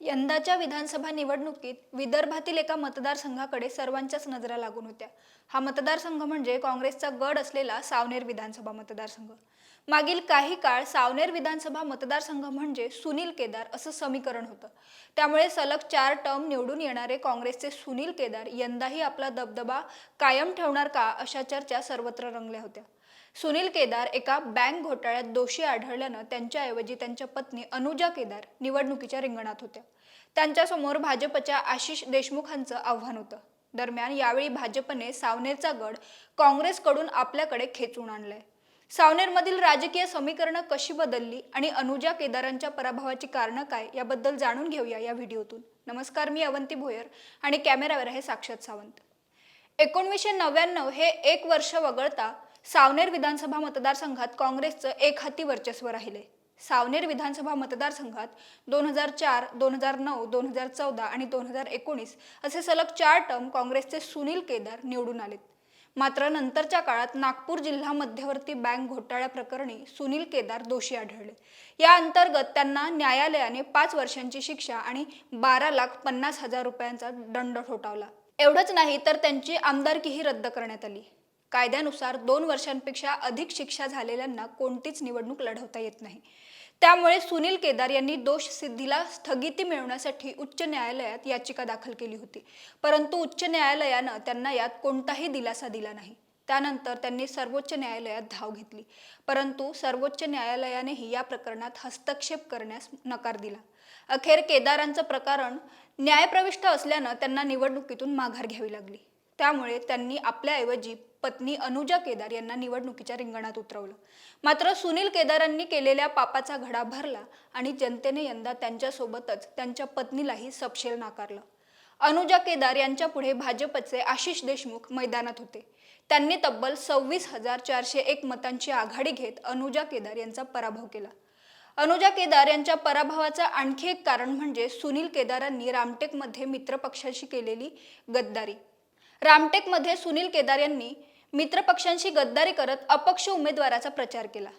यंदाच्या विधानसभा निवडणुकीत विदर्भातील एका मतदारसंघाकडे सर्वांच्याच नजरा लागून होत्या. हा मतदारसंघ म्हणजे काँग्रेसचा गड असलेला सावनेर विधानसभा मतदारसंघ. मागील काही काळ सावनेर विधानसभा मतदारसंघ म्हणजे सुनील केदार असं समीकरण होतं. त्यामुळे सलग चार टर्म निवडून येणारे काँग्रेसचे सुनील केदार यंदाही आपला दबदबा कायम ठेवणार का अशा चर्चा सर्वत्र रंगल्या होत्या. सुनील केदार एका बँक घोटाळ्यात दोषी आढळल्यानं त्यांच्याऐवजी त्यांच्या पत्नी अनुजा केदार निवडणुकीच्या रिंगणात होत्या. त्यांच्यासमोर भाजपच्या आशिष देशमुखांचं आव्हान होतं. दरम्यान यावेळी भाजपने सावनेरचा गड काँग्रेसकडून आपल्याकडे खेचून आणलाय. सावनेरमधील राजकीय समीकरणं कशी बदलली आणि अनुजा केदारांच्या पराभवाची कारणं काय याबद्दल जाणून घेऊया या व्हिडिओतून. नमस्कार मी अवंती भोयर आणि कॅमेरावर आहे साक्षात सावंत. एकोणवीसशे नव्याण्णव हे एक वर्ष वगळता सावनेर विधानसभा मतदारसंघात काँग्रेसचं एक हाती वर्चस्व राहिले. सावनेर विधानसभा मतदारसंघात दोन हजार चार दोन हजार नऊ दोन हजार चौदा आणि दोन हजार एकोणीस असे सलग चार टर्म काँग्रेसचे सुनील केदार निवडून आलेत. मात्र नंतरच्या काळात नागपूर जिल्हा मध्यवर्ती बँक घोटाळ्या प्रकरणी सुनील केदार दोषी आढळले. या अंतर्गत त्यांना न्यायालयाने पाच वर्षांची शिक्षा आणि बारा लाख पन्नास हजार रुपयांचा दंड ठोठावला. एवढंच नाही तर त्यांची आमदारकीही रद्द करण्यात आली. कायद्यानुसार दोन वर्षांपेक्षा अधिक शिक्षा झालेल्यांना कोणतीच निवडणूक लढवता येत नाही. त्यामुळे सुनील केदार यांनी दोष सिद्धीला स्थगिती मिळवण्यासाठी उच्च न्यायालयात याचिका दाखल केली होती. परंतु उच्च न्यायालयानं त्यांना यात कोणताही दिलासा दिला नाही. त्यानंतर त्यांनी सर्वोच्च न्यायालयात धाव घेतली. परंतु सर्वोच्च न्यायालयानेही या प्रकरणात हस्तक्षेप करण्यास नकार दिला. अखेर केदारांचं प्रकरण न्यायप्रविष्ट असल्यानं त्यांना निवडणुकीतून माघार घ्यावी लागली. त्यामुळे त्यांनी आपल्याऐवजी पत्नी अनुजा केदार यांना निवडणुकीच्या रिंगणात उतरवलं. मात्र सुनील केदारांनी केलेल्या पापाचा घडा भरला आणि जनतेने यंदा त्यांच्यासोबतच त्यांच्या पत्नीलाही सपशेल नाकारलं. अनुजा केदार यांच्या पुढे भाजपचे आशिष देशमुख मैदानात होते. त्यांनी तब्बल सव्वीस हजार चारशे एक मतांची आघाडी घेत अनुजा केदार यांचा पराभव केला. अनुजा केदार यांच्या पराभवाचं आणखी एक कारण म्हणजे सुनील केदारांनी रामटेकमध्ये मित्रपक्षाशी केलेली गद्दारी. रामटेकमध्ये सुनील केदार यांनी मित्रपक्षांशी गद्दारी करत अपक्ष उमेदवाराचा प्रचार केला.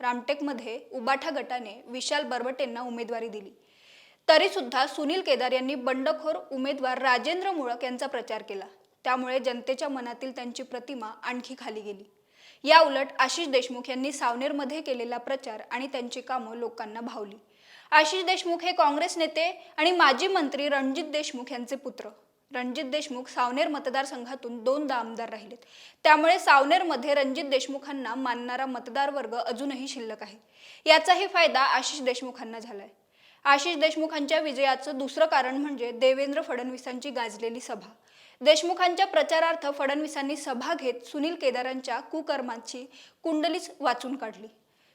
रामटेकमध्ये उबाठा गटाने विशाल बरबटेंना उमेदवारी दिली. तरीसुद्धा सुनील केदार यांनी बंडखोर उमेदवार राजेंद्र मुळक यांचा प्रचार केला. त्यामुळे जनतेच्या मनातील त्यांची प्रतिमा आणखी खाली गेली. या उलट आशिष देशमुख यांनी सावनेरमध्ये केलेला प्रचार आणि त्यांची कामं लोकांना भावली. आशिष देशमुख हे काँग्रेस नेते आणि माजी मंत्री रणजित देशमुख यांचे पुत्र. रणजित देशमुख सावनेर मतदारसंघातून दोनदा आमदार राहिलेत. त्यामुळे सावनेरमध्ये रणजित देशमुखांना मानणारा मतदार वर्ग अजूनही शिल्लक आहे. याचाही फायदा आशिष देशमुखांना झालाय. आशिष देशमुखांच्या विजयाचं दुसरं कारण म्हणजे देवेंद्र फडणवीसांची गाजलेली सभा. देशमुखांच्या प्रचारार्थ फडणवीसांनी सभा घेत सुनील केदारांच्या कुकर्माची कुंडलीच वाचून काढली.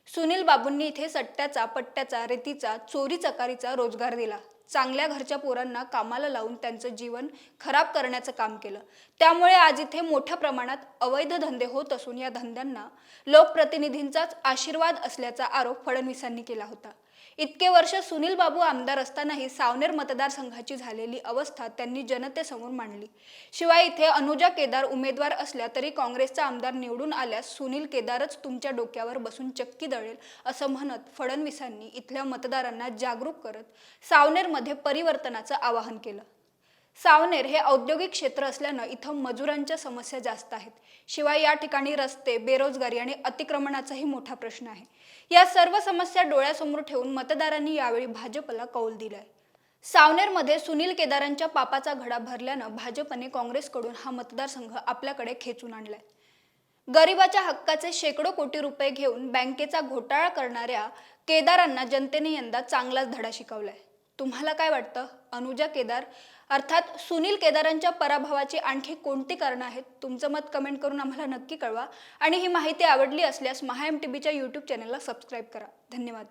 सुनील बाबूंनी इथे सट्ट्याचा पट्ट्याचा रेतीचा चोरी चकारीचा रोजगार दिला. चांगल्या घरच्या पोरांना कामाला लावून त्यांचं जीवन खराब करण्याचं काम केलं. त्यामुळे आज इथे मोठ्या प्रमाणात अवैध धंदे होत असून या धंद्यांना लोकप्रतिनिधींचाच आशीर्वाद असल्याचा आरोप फडणवीसांनी केला होता. इतके वर्ष सुनील बाबू आमदार असतानाही सावनेर मतदारसंघाची झालेली अवस्था त्यांनी जनतेसमोर मांडली. शिवाय इथे अनुजा केदार उमेदवार असल्या तरी काँग्रेसचा आमदार निवडून आल्यास सुनील केदारच तुमच्या डोक्यावर बसून चक्की दळेल असं म्हणत फडणवीसांनी इथल्या मतदारांना जागरूक करत सावनेरमध्ये परिवर्तनाचं आवाहन केलं. सावनेर हे औद्योगिक क्षेत्र असल्यानं इथं मजुरांच्या समस्या जास्त आहेत. शिवाय या ठिकाणी रस्ते बेरोजगारी आणि अतिक्रमणाचाही मोठा प्रश्न आहे. या सर्व समस्या डोळ्यासमोर ठेवून मतदारांनी यावेळी भाजपला कौल दिलाय. सावनेरमध्ये सुनील केदारांच्या पापाचा घडा भरल्यानं भाजपने काँग्रेसकडून हा मतदारसंघ आपल्याकडे खेचून आणलाय. गरिबाच्या हक्काचे शेकडो कोटी रुपये घेऊन बँकेचा घोटाळा करणाऱ्या केदारांना जनतेने यंदा चांगलाच धडा शिकवलाय. तुम्हाला काय वाटतं? अनुजा केदार? अर्थात सुनील केदारांच्या पराभवाची आणखी कोणती कारणं आहेत? तुमचं मत कमेंट करून आम्हाला नक्की कळवा. आणि ही माहिती आवडली असल्यास महा एम टी बीच्या यूट्यूब चॅनलला सबस्क्राईब करा. धन्यवाद.